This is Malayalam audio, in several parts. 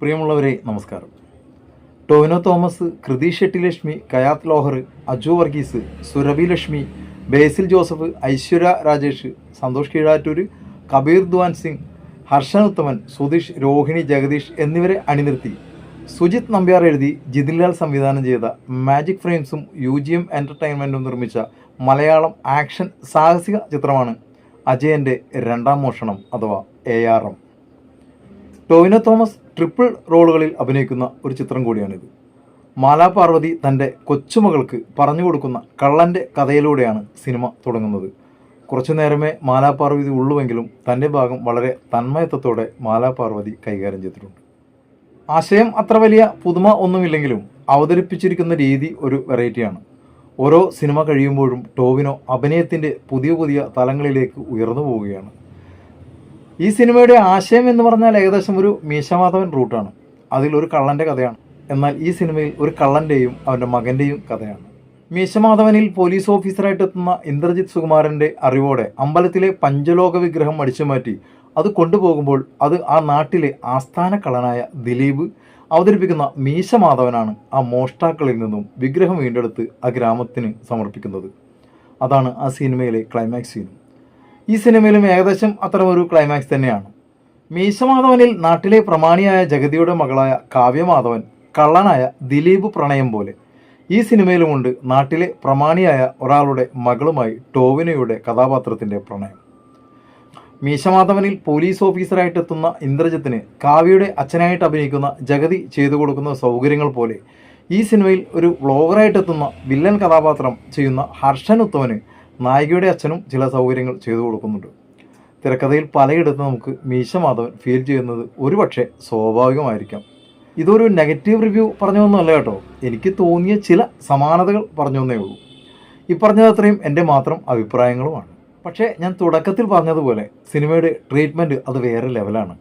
പ്രിയമുള്ളവരെ നമസ്കാരം. ടോവിനോ തോമസ് കൃതി ഷെട്ടി ലക്ഷ്മി കയാത്ത് ലോഹർ അജു വർഗീസ് സുരഭി ലക്ഷ്മി ബേസിൽ ജോസഫ് ഐശ്വര്യ രാജേഷ് സന്തോഷ് കീഴാറ്റൂർ കബീർ ദ്വാൻ സിംഗ് ഹർഷൻ ഉത്തമൻ സുധീഷ് രോഹിണി ജഗദീഷ് എന്നിവരെ അണിനിർത്തി സുജിത് നമ്പ്യാർ എഴുതി ജിതിൻലാൽ സംവിധാനം ചെയ്ത മാജിക് ഫ്രെയിംസും യു ജി എം എന്റർടൈൻമെന്റും നിർമ്മിച്ച മലയാളം ആക്ഷൻ സാഹസിക ചിത്രമാണ് അജയന്റെ രണ്ടാം മോഷണം അഥവാ A R M. Tovino Thomas triple റോളുകളിൽ അഭിനയിക്കുന്ന ഒരു ചിത്രം കൂടിയാണിത്. മാലാപാർവതി തന്റെ കൊച്ചുമകൾക്ക് പറഞ്ഞു കൊടുക്കുന്ന കള്ളന്റെ കഥയിലൂടെയാണ് സിനിമ തുടങ്ങുന്നത്. കുറച്ചു നേരമേ മാലാ പാർവതി ഉള്ളുവെങ്കിലും തന്റെ ഭാഗം വളരെ തന്മയത്വത്തോടെ മാലാപാർവതി കൈകാര്യം ചെയ്തിട്ടുണ്ട്. ആശയം അത്ര വലിയ പുതുമ ഒന്നുമില്ലെങ്കിലും അവതരിപ്പിച്ചിരിക്കുന്ന രീതി ഒരു വെറൈറ്റിയാണ്. ഓരോ സിനിമ കഴിയുമ്പോഴും ടോവിനോ അഭിനയത്തിന്റെ പുതിയ പുതിയ തലങ്ങളിലേക്ക് ഉയർന്നു പോവുകയാണ്. ഈ സിനിമയുടെ ആശയം എന്ന് പറഞ്ഞാൽ ഏകദേശം ഒരു മീശമാധവൻ റൂട്ടാണ്. അതിൽ ഒരു കള്ളന്റെ കഥയാണ്. എന്നാൽ ഈ സിനിമയിൽ ഒരു കള്ളന്റെയും അവന്റെ മകന്റെയും കഥയാണ്. മീശമാധവനിൽ പോലീസ് ഓഫീസറായിട്ട് എത്തുന്ന ഇന്ദ്രജിത് സുകുമാരന്റെ അറിവോടെ അമ്പലത്തിലെ പഞ്ചലോക വിഗ്രഹം അടിച്ചുമാറ്റി അത് കൊണ്ടുപോകുമ്പോൾ അത് ആ നാട്ടിലെ ആസ്ഥാന കള്ളനായ ദിലീപ് അവതരിപ്പിക്കുന്ന മീശമാധവനാണ് ആ മോഷ്ടാക്കളിൽ നിന്നും വിഗ്രഹം വീണ്ടെടുത്ത് ആ ഗ്രാമത്തിന് സമർപ്പിക്കുന്നത്. അതാണ് ആ സിനിമയിലെ ക്ലൈമാക്സ് സീനും. ഈ സിനിമയിലും ഏകദേശം അത്തരമൊരു ക്ലൈമാക്സ് തന്നെയാണ്. മീശമാധവനിൽ നാട്ടിലെ പ്രമാണിയായ ജഗതിയുടെ മകളായ കാവ്യമാധവൻ കള്ളനായ ദിലീപ് പ്രണയം പോലെ. ഈ സിനിമയിലുമുണ്ട് നാട്ടിലെ പ്രമാണിയായ ഒരാളുടെ മകളുമായി ടോവിനോയുടെ കഥാപാത്രത്തിന്റെ പ്രണയം. മീശമാധവനിൽ പോലീസ് ഓഫീസറായിട്ട് എത്തുന്ന ഇന്ദ്രജിത്തിന് കാവ്യയുടെ അച്ഛനായിട്ട് അഭിനയിക്കുന്ന ജഗതി ചെയ്തു കൊടുക്കുന്ന സൗകര്യങ്ങൾ പോലെ ഈ സിനിമയിൽ ഒരു വ്ളോഗറായിട്ട് എത്തുന്ന വില്ലൻ കഥാപാത്രം ചെയ്യുന്ന ഹർഷൻ ഉത്തമന് നായികയുടെ അച്ഛനും ചില സൗകര്യങ്ങൾ ചെയ്തു കൊടുക്കുന്നുണ്ട്. തിരക്കഥയിൽ പലയിടത്തും നമുക്ക് മീശ മാധവൻ ഫീൽ ചെയ്യുന്നത് ഒരുപക്ഷെ സ്വാഭാവികമായിരിക്കാം. ഇതൊരു നെഗറ്റീവ് റിവ്യൂ പറഞ്ഞതൊന്നുമല്ല കേട്ടോ. എനിക്ക് തോന്നിയ ചില സമാനതകൾ പറഞ്ഞേ ഉള്ളൂ. ഈ പറഞ്ഞത് അത്രയും എന്റെ മാത്രം അഭിപ്രായങ്ങളുമാണ്. പക്ഷേ ഞാൻ തുടക്കത്തിൽ പറഞ്ഞതുപോലെ സിനിമയുടെ ട്രീറ്റ്മെന്റ് അത് വേറെ ലെവലാണ്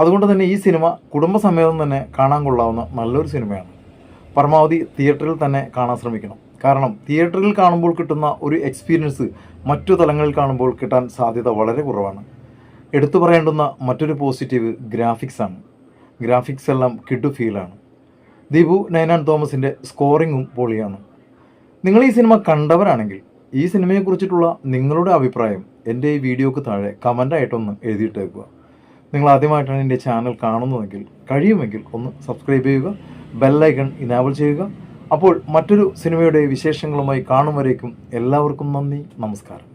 അതുകൊണ്ട് തന്നെ ഈ സിനിമ കുടുംബസമേതം തന്നെ കാണാൻ കൊള്ളാവുന്ന നല്ലൊരു സിനിമയാണ്. പരമാവധി തിയേറ്ററിൽ തന്നെ കാണാൻ ശ്രമിക്കണം. കാരണം തിയേറ്ററിൽ കാണുമ്പോൾ കിട്ടുന്ന ഒരു എക്സ്പീരിയൻസ് മറ്റു തലങ്ങളിൽ കാണുമ്പോൾ കിട്ടാൻ സാധ്യത വളരെ കുറവാണ്. എടുത്തു പറയേണ്ടുന്ന മറ്റൊരു പോസിറ്റീവ് ഗ്രാഫിക്സ് ആണ്. ഗ്രാഫിക്സ് എല്ലാം കിഡു ഫീലാണ് ദീപു നൈനാൻ തോമസിന്റെ സ്കോറിങ്ങും പൊളിയാണ്. നിങ്ങൾ ഈ സിനിമ കണ്ടവരാണെങ്കിൽ ഈ സിനിമയെക്കുറിച്ചിട്ടുള്ള നിങ്ങളുടെ അഭിപ്രായം എന്റെ ഈ വീഡിയോക്ക് താഴെ കമന്റായിട്ടൊന്ന് എഴുതിയിട്ടേക്കുക. നിങ്ങൾ ആദ്യമായിട്ടാണ് എന്റെ ചാനൽ കാണുന്നതെങ്കിൽ കഴിയുമെങ്കിൽ ഒന്ന് സബ്സ്ക്രൈബ് ചെയ്യുക. ബെല്ലൈക്കൺ ഇനാബിൾ ചെയ്യുക. അപ്പോൾ മറ്റൊരു സിനിമയുടെ വിശേഷങ്ങളുമായി കാണും വരേക്കും എല്ലാവർക്കും നന്ദി നമസ്കാരം.